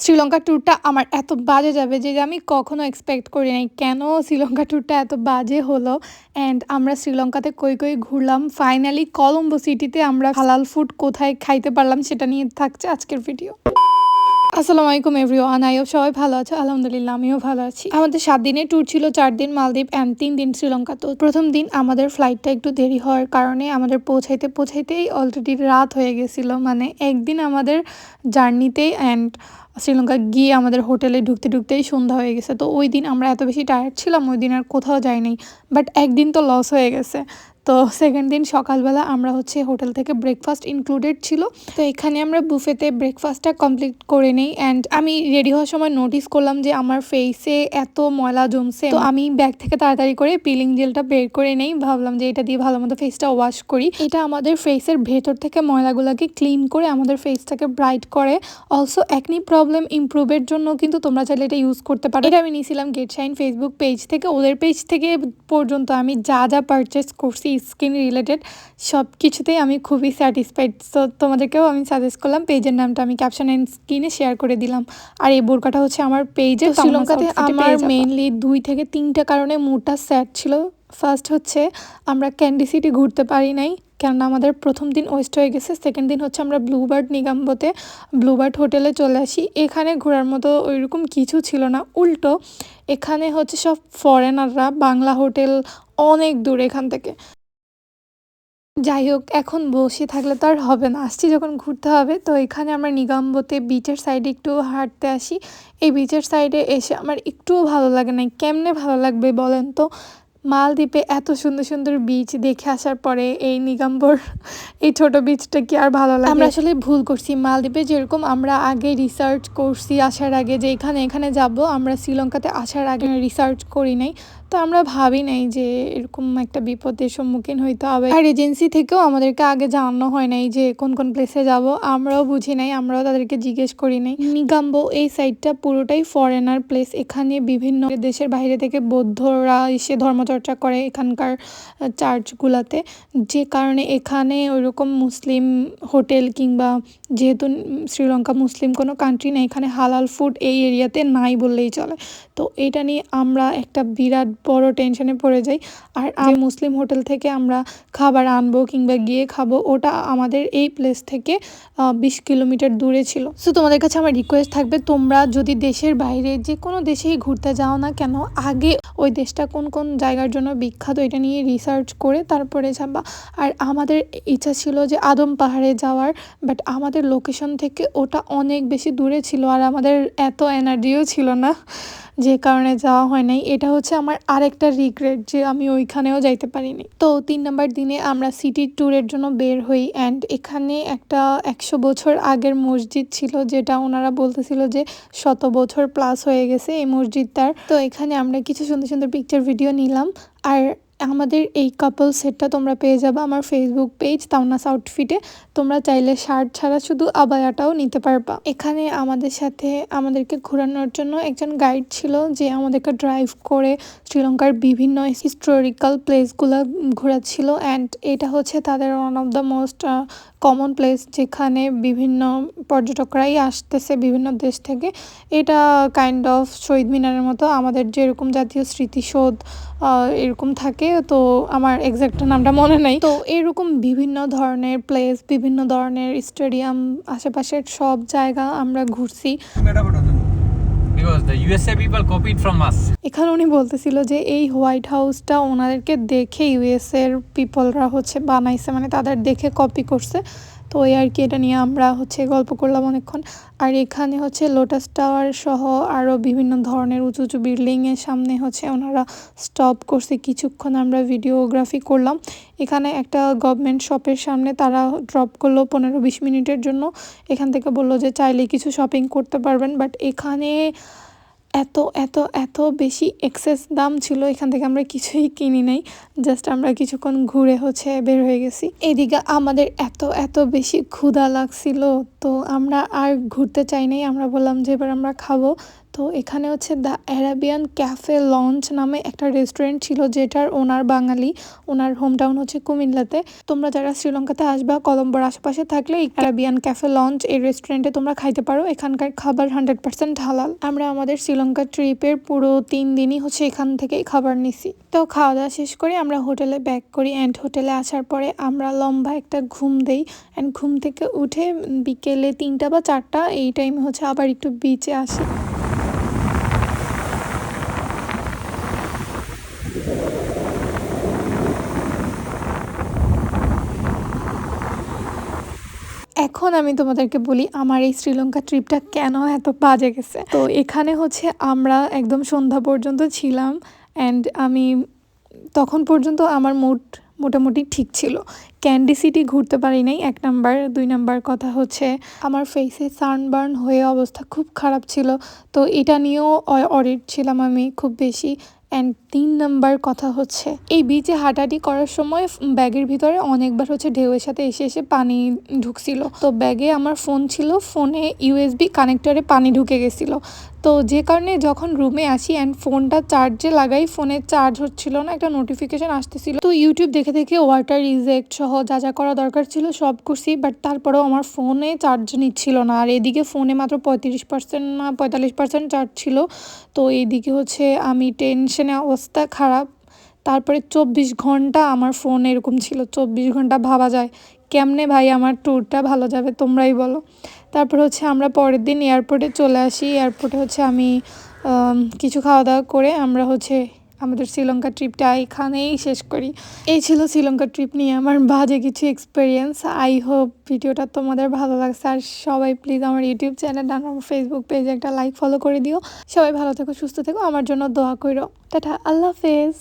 শ্রীলঙ্কা ট্যুরটা আমার এত বাজে যাবে যে আমি কখনো এক্সপেক্ট করি নাই কেন শ্রীলঙ্কা ট্যুরটা এত বাজে হলো অ্যান্ড আমরা শ্রীলঙ্কাতে কই কই ঘুরলাম। ফাইনালি কলম্বো সিটিতে আমরা হালাল ফুড কোথায় খাইতে পারলাম সেটা নিয়ে থাকছে আজকের ভিডিও আসসালামু আলাইকুম এভরিওয়ান আইও সবাই ভালো আছে। আলহামদুলিল্লাহ, আমিও ভালো আছি। আমাদের সাত দিনের ট্যুর ছিল, চার দিন মালদ্বীপ অ্যান্ড তিন দিন শ্রীলঙ্কা। তো প্রথম দিন আমাদের ফ্লাইটটা একটু দেরি হওয়ার কারণে আমাদের পৌঁছাইতে পৌঁছাইতেই অলরেডি রাত হয়ে গেছিল। মানে একদিন আমাদের জার্নিতেই অ্যান্ড শ্রীলঙ্কা গিয়ে আমাদের হোটেলে ঢুকতে ঢুকতেই সন্ধ্যা হয়ে গেছে। তো ওই দিন আমরা এত বেশি টায়ার্ড ছিলাম, ওই দিন আর কোথাও যাইনি। বাট একদিন তো লস হয়ে গেছে। তো সেকেন্ড দিন সকালবেলা আমরা হচ্ছে হোটেল থেকে ব্রেকফাস্ট ইনক্লুডেড ছিল। তো এখানে আমরা বুফেতে ব্রেকফাস্টটা কমপ্লিট করে নিই অ্যান্ড আমি রেডি হওয়ার সময় নোটিস করলাম যে আমার ফেসে এত ময়লা জমছে। তো আমি ব্যাগ থেকে তাড়াতাড়ি করে পিলিং জেলটা বের করে নেই। ভাবলাম যে এটা দিয়ে ভালো মতো ফেসটা ওয়াশ করি। এটা আমাদের ফেসের ভেতর থেকে ময়লাগুলোকে ক্লিন করে আমাদের ফেসটাকে ব্রাইট করে। অলসো একনি প্রবলেম ইমপ্রুভের জন্য কিন্তু তোমরা চাইলে এটা ইউজ করতে পারো। এটা আমি নিয়েছিলাম গেট শাইন ফেসবুক পেজ থেকে। ওদের পেজ থেকে পর্যন্ত আমি যা যা পারচেস করছি স্কিন রিলেটেড সব কিছুতেই আমি খুবই স্যাটিসফাইড তো তোমাদেরকেও আমি সাজেস্ট করলাম পেজের নামটা আমি ক্যাপশন অ্যান্ড স্ক্রিনে শেয়ার করে দিলাম। আর এই বোরকাটা হচ্ছে আমার পেজে শ্রীলঙ্কাতে আমার মেইনলি দুই থেকে তিনটা কারণে মুডটা স্যাড ছিল। ফার্স্ট হচ্ছে আমরা ক্যান্ডি সিটি ঘুরতে পারি নাই কেননা আমাদের প্রথম দিন ওয়েস্ট হয়ে গেছে। সেকেন্ড দিন হচ্ছে আমরা ব্লুবার্ড নিগাম্বোতে ব্লুবার্ড হোটেলে চলে আসি। এখানে ঘোরার মতো ওইরকম কিছু ছিল না। উল্টো এখানে হচ্ছে সব ফরেনাররা বাংলা হোটেল অনেক দূর এখান থেকে। যাই হোক, এখন বসে থাকলে তো আর হবে না। আসছি যখন ঘুরতে হবে, তো এখানে আমরা নিগম্বতে বিচের সাইডে একটু হাঁটতে আসি। এই বিচের সাইডে এসে আমার একটুও ভালো লাগে না কেমনে ভালো লাগবে বলেন তো? মালদ্বীপে এত সুন্দর সুন্দর বিচ দেখে আসার পরে এই নিগম্বর, এই ছোট বিচটা কি আর ভালো লাগে? আমরা আসলে ভুল করছি। মালদ্বীপে যেরকম আমরা আগে রিসার্চ করছি আসার আগে যে এখানে এখানে যাব, আমরা শ্রীলঙ্কাতে আসার আগে রিসার্চ করি নাই। তো আমরা ভাবি নাই যে এরকম একটা বিপদের সম্মুখীন হইতে হবে। আর এজেন্সি থেকেও আমাদেরকে আগে জানানো হয় নাই যে কোন কোন প্লেসে যাব। আমরাও বুঝি নাই, আমরাও তাদেরকে জিজ্ঞেস করি নাই। নিগাম্বো, এই সাইডটা পুরোটাই ফরেনার প্লেস এখানে বিভিন্ন দেশের বাইরে থেকে বৌদ্ধরা এসে ধর্মচর্চা করে এখানকার চার্চগুলাতে যে কারণে এখানে ওইরকম মুসলিম হোটেল কিংবা যেহেতু শ্রীলঙ্কা মুসলিম কোনো কান্ট্রি নেই, এখানে হালাল ফুড এই এরিয়াতে নাই বললেই চলে। তো এটা নিয়ে আমরা একটা বিরাট বড় টেনশনে পড়ে যাই। আর যে মুসলিম হোটেল থেকে আমরা খাবার আনব কিংবা গিয়ে খাব, ওটা আমাদের এই প্লেস থেকে বিশ কিলোমিটার দূরে ছিল। সো তোমাদের কাছে আমার রিকোয়েস্ট থাকবে, তোমরা যদি দেশের বাইরে যে কোনো দেশেই ঘুরতে যাও না কেন, আগে ওই দেশটা কোন কোন জায়গার জন্য বিখ্যাত এটা নিয়ে রিসার্চ করে তারপরে যাবা। আর আমাদের ইচ্ছা ছিল যে আদম পাহাড়ে যাওয়ার বাট আমাদের লোকেশন থেকে ওটা অনেক বেশি দূরে ছিল আর আমাদের এত এনার্জিও ছিল না। যে কারণে যাওয়া হয় নাই, এটা হচ্ছে আমার আরেকটা রিগ্রেট যে আমি ওইখানেও যাইতে পারিনি। তো তিন নম্বর দিনে আমরা সিটি ট্যুরের জন্য বের হই অ্যান্ড এখানে একটা একশো বছর আগের মসজিদ ছিল যেটা ওনারা বলতেছিল যে শত বছর প্লাস হয়ে গেছে এই মসজিদটার। তো এখানে আমরা কিছু সুন্দর সুন্দর পিকচার ভিডিও নিলাম। আর আমাদের এই কাপল সেটটা তোমরা পেয়ে যাবে আমার ফেসবুক পেজ তাওনাস আউটফিটে তোমরা চাইলে শার্ট ছাড়া শুধু আবায়াটাও নিতে পারবা। এখানে আমাদের সাথে আমাদেরকে ঘোরানোর জন্য একজন গাইড ছিল যে আমাদেরকে ড্রাইভ করে শ্রীলঙ্কার বিভিন্ন হিস্টোরিক্যাল প্লেসগুলো ঘোরাচ্ছিল। অ্যান্ড এটা হচ্ছে তাদের one of the most common place যেখানে বিভিন্ন পর্যটকরাই আসতেছে বিভিন্ন দেশ থেকে। এটা কাইন্ড অফ শহীদ মিনারের মতো আমাদের যেরকম জাতীয় স্মৃতিসৌধ এরকম থাকে। তো আমার এক্স্যাক্ট নামটা মনে নাই। তো এরকম বিভিন্ন ধরনের প্লেস বিভিন্ন ধরনের স্টেডিয়াম আশেপাশের সব জায়গা আমরা ঘুরছি। Because the USA people copied from us. এখানে উনি বলতেছিল যে এই হোয়াইট হাউসটা ওনাদেরকে দেখে ইউএস এর পিপলরা হচ্ছে বানাইছে মানে তাদের দেখে কপি করছে তো ওই আর কি, এটা নিয়ে আমরা হচ্ছে গল্প করলাম অনেকক্ষণ। আর এখানে হচ্ছে লোটাস টাওয়ার সহ আরও বিভিন্ন ধরনের উঁচু উঁচু বিল্ডিংয়ের সামনে হচ্ছে ওনারা স্টপ করছে। কিছুক্ষণ আমরা ভিডিওগ্রাফি করলাম। এখানে একটা গভর্নমেন্ট শপের সামনে তারা ড্রপ করল পনেরো বিশ মিনিটের জন্য। এখান থেকে বলল যে, চাইলে কিছু শপিং করতে পারবেন। বাট এখানে এত এত এত বেশি এক্সেস দাম ছিল, এখান থেকে আমরা কিছুই কিনি নাই। জাস্ট আমরা কিছুক্ষণ ঘুরে হচ্ছে বের হয়ে গেছি। এদিকে আমাদের এত এত বেশি ক্ষুধা লাগছিল, তো আমরা আর ঘুরতে চাই নাই। আমরা বললাম যে এবার আমরা খাব। তো এখানে হচ্ছে দ্য অ্যারাবিয়ান ক্যাফে লঞ্চ নামে একটা রেস্টুরেন্ট ছিল যেটার ওনার বাঙালি। ওনার হোম টাউন হচ্ছে কুমিল্লাতে। তোমরা যারা শ্রীলঙ্কাতে আসবা, কলম্বোর আশেপাশে থাকলে এই অ্যারাবিয়ান ক্যাফে লঞ্চ এই রেস্টুরেন্টে তোমরা খাইতে পারো। এখানকার খাবার হান্ড্রেড পার্সেন্ট হালাল। আমরা আমাদের শ্রীলঙ্কা ট্রিপের পুরো তিন দিনই হচ্ছে এখান থেকেই খাবার নিছি। তো খাওয়া দাওয়া শেষ করে আমরা হোটেলে ব্যাক করি অ্যান্ড হোটেলে আসার পরে আমরা লম্বা একটা ঘুম দেই। অ্যান্ড ঘুম থেকে উঠে বিকেলে তিনটা বা চারটা এই টাইমে হচ্ছে আবার একটু বিচে আসি। এখন আমি তোমাদেরকে বলি, আমার এই শ্রীলঙ্কা ট্রিপটা কেন এত বাজে গেছে? তো এখানে হচ্ছে আমরা একদম সন্ধ্যা পর্যন্ত ছিলাম অ্যান্ড আমি তখন পর্যন্ত আমার মুড মোটামুটি ঠিক ছিল। ক্যান্ডি সিটি ঘুরতে পারি নাই, এক নাম্বার। দুই নাম্বার কথা হচ্ছে, আমার ফেসে সানবার্ন হয়ে অবস্থা খুব খারাপ ছিল। তো এটা নিয়েও অডিট ছিলাম আমি খুব বেশি। অ্যান্ড তিন নাম্বার কথা হচ্ছে, এই বিচে হাঁটাহাঁটি করার সময় ব্যাগের ভিতরে অনেকবার হচ্ছে ঢেউয়ের সাথে এসে এসে পানি ঢুকছিল। তো ব্যাগে আমার ফোন ছিল ফোনে ইউএসবি কানেক্টরে পানি ঢুকে গেছিল। তো যে কারণে যখন রুমে আসি অ্যান্ড ফোনটা চার্জে লাগাই ফোনে চার্জ হচ্ছিল না, একটা নোটিফিকেশন আসতেছিল। তো ইউটিউব দেখে দেখে ওয়াটার রিজেক্ট সহ যা যা করা দরকার ছিল সব করছি বাট তারপরেও আমার ফোনে চার্জ নিচ্ছিল না। আর এদিকে ফোনে মাত্র পঁয়ত্রিশ পার্সেন্ট না, পঁয়তাল্লিশ পার্সেন্ট চার্জ ছিল। তো এইদিকে হচ্ছে আমি টেনশনে অবস্থা খারাপ। তারপরে চব্বিশ ঘণ্টা আমার ফোন এরকম ছিল, চব্বিশ ঘণ্টা ভাবা যায়। কেমনে ভাই আমার ট্যুরটা ভালো যাবে তোমরাই বলো। তারপর হচ্ছে আমরা পরের দিন এয়ারপোর্টে চলে আসি। এয়ারপোর্টে হচ্ছে আমি কিছু খাওয়া দাওয়া করে আমরা হচ্ছে আমাদের শ্রীলঙ্কা ট্রিপটা এখানেই শেষ করি। এই ছিল শ্রীলঙ্কা ট্রিপ নিয়ে আমার বাজে কিছু এক্সপিরিয়েন্স আই হোপ ভিডিওটা তোমাদের ভালো লাগছে। আর সবাই প্লিজ আমার ইউটিউব চ্যানেল আর আমার ফেসবুক পেজে একটা লাইক ফলো করে দিও। সবাই ভালো থেকো, সুস্থ থেকো। আমার জন্য দোয়া করো টাটা, আল্লাহ হাফেজ।